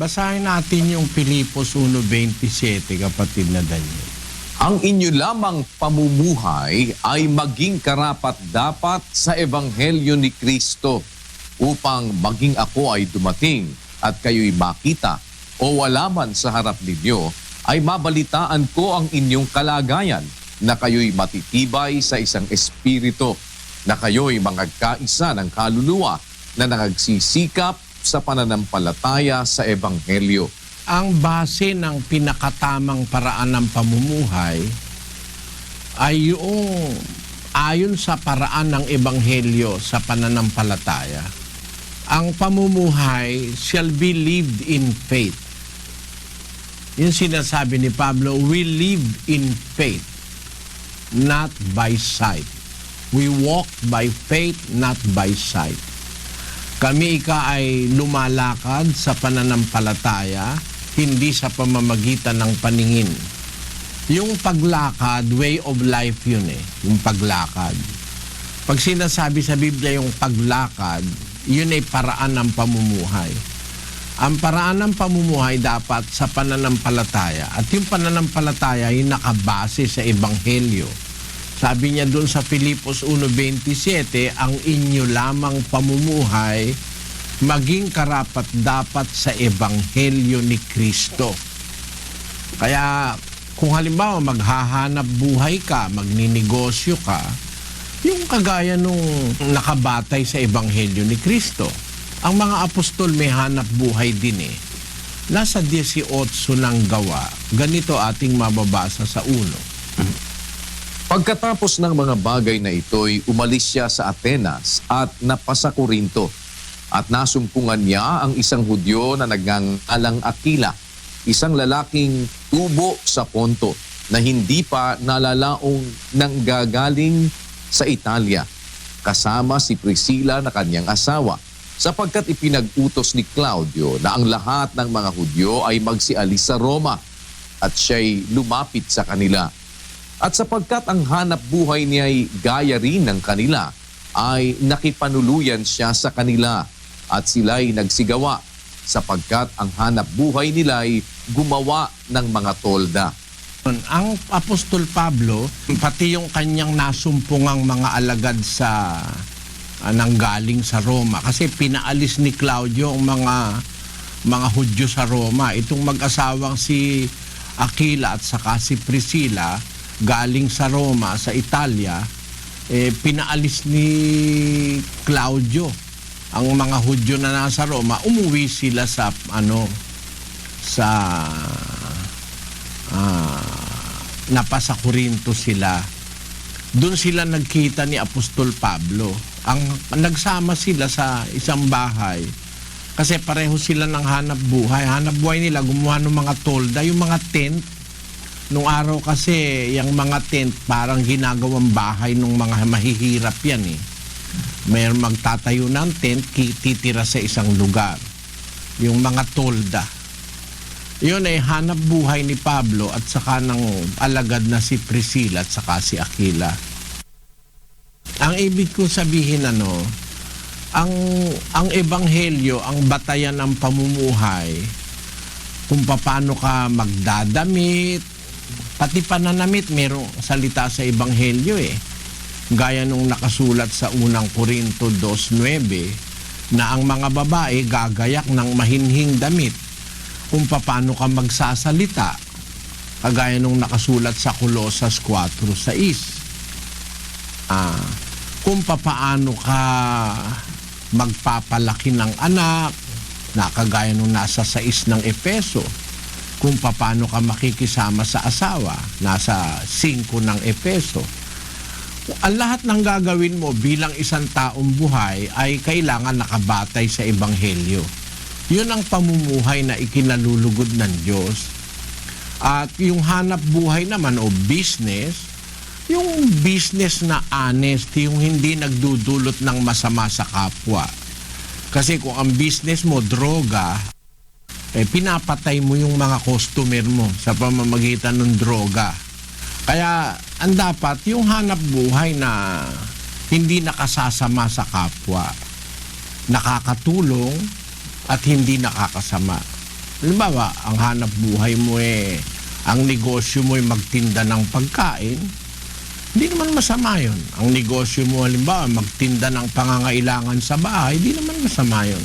Basahin natin yung Pilipos 1.27, kapatid na Daniel. Ang inyo lamang pamumuhay ay maging karapat dapat sa Ebanghelyo ni Kristo upang maging ako ay dumating at kayo'y makita o wala man sa harap ninyo ay mabalitaan ko ang inyong kalagayan na kayo'y matitibay sa isang espiritu na kayo'y mangagkaisa ng kaluluwa na nangagsisikap sa pananampalataya sa Ebanghelyo. Ang base ng pinakatamang paraan ng pamumuhay ay yung ayon sa paraan ng Ebanghelyo sa pananampalataya. Ang pamumuhay shall be lived in faith. Yung sinasabi ni Pablo, we live in faith, not by sight. We walk by faith, not by sight. Kami ika ay lumalakad sa pananampalataya, hindi sa pamamagitan ng paningin. Yung paglakad, way of life yun eh, yung paglakad. Pag sinasabi sa Biblia yung paglakad, yun ay paraan ng pamumuhay. Ang paraan ng pamumuhay dapat sa pananampalataya. At yung pananampalataya ay nakabase sa Ebanghelyo. Sabi niya doon sa Filipos 1.27, ang inyo lamang pamumuhay maging karapat dapat sa Ebanghelyo ni Kristo. Kaya kung halimbawa maghahanap buhay ka, magninegosyo ka, yung kagaya nung nakabatay sa Ebanghelyo ni Kristo. Ang mga apostol may hanap buhay din eh. Nasa 18 ng gawa, ganito ating mababasa sa uno. Pagkatapos ng mga bagay na ito'y umalis siya sa Atenas at napasa Korinto at nasumpungan niya ang isang Hudyo na nagngangalang Akila, isang lalaking tubo sa Ponto na hindi pa nalalaong nanggagaling sa Italia kasama si Priscilla na kanyang asawa sapagkat ipinag-utos ni Claudio na ang lahat ng mga Hudyo ay magsialis sa Roma at siya'y lumapit sa kanila. At sapagkat ang hanap buhay niya ay gaya rin ng kanila, ay nakipanuluyan siya sa kanila at sila'y nagsigawa sapagkat ang hanap buhay nila ay gumawa ng mga tolda. Ang Apostol Pablo, pati yung kanyang nasumpungang mga alagad sa uh, nanggaling sa Roma kasi pinaalis ni Claudio ang mga mga Hudyo sa Roma. Itong mag-asawang si Aquila at saka si Priscilla galing sa Roma, sa Italia, eh, pinaalis ni Claudio ang mga Hudyo na nasa Roma, umuwi sila sa ano sa ah, napasa Corinto sila. Doon sila nagkita ni Apostol Pablo. Ang nagsama sila sa isang bahay kasi pareho sila ng hanap buhay. Hanap buhay nila gumawa ng mga tolda, yung mga tent. Nung araw kasi, yung mga tent parang ginagawang bahay ng mga mahihirap yan eh. May magtatayo ng tent, titira sa isang lugar. Yung mga tolda. Yun ay hanap buhay ni Pablo at saka ng alagad na si Priscilla at saka si Aquila. Ang ibig ko sabihin ano, ang ang ebanghelyo, ang batayan ng pamumuhay kung paano ka magdadamit, pati pananamit merong salita sa ebanghelyo eh. Gaya nung nakasulat sa unang Korinto 2.9 na ang mga babae gagayak ng mahinhing damit kung paano ka magsasalita. Kagaya nung nakasulat sa Colossus 4.6. Ah, kung papaano ka magpapalaki ng anak, na kagaya nung nasa 6 ng Epeso, kung papaano ka makikisama sa asawa, nasa 5 ng Epeso. Ang lahat ng gagawin mo bilang isang taong buhay ay kailangan nakabatay sa Ebanghelyo. Yun ang pamumuhay na ikinalulugod ng Diyos. At yung hanap buhay naman o business, yung business na honest, yung hindi nagdudulot ng masama sa kapwa. Kasi kung ang business mo, droga, eh, pinapatay mo yung mga customer mo sa pamamagitan ng droga. Kaya ang dapat yung hanap buhay na hindi nakasasama sa kapwa, nakakatulong at hindi nakakasama. Halimbawa, ang hanap buhay mo eh, ang negosyo mo ay magtinda ng pagkain, hindi naman masama yun. Ang negosyo mo halimbawa, magtinda ng pangangailangan sa bahay, hindi naman masama yun.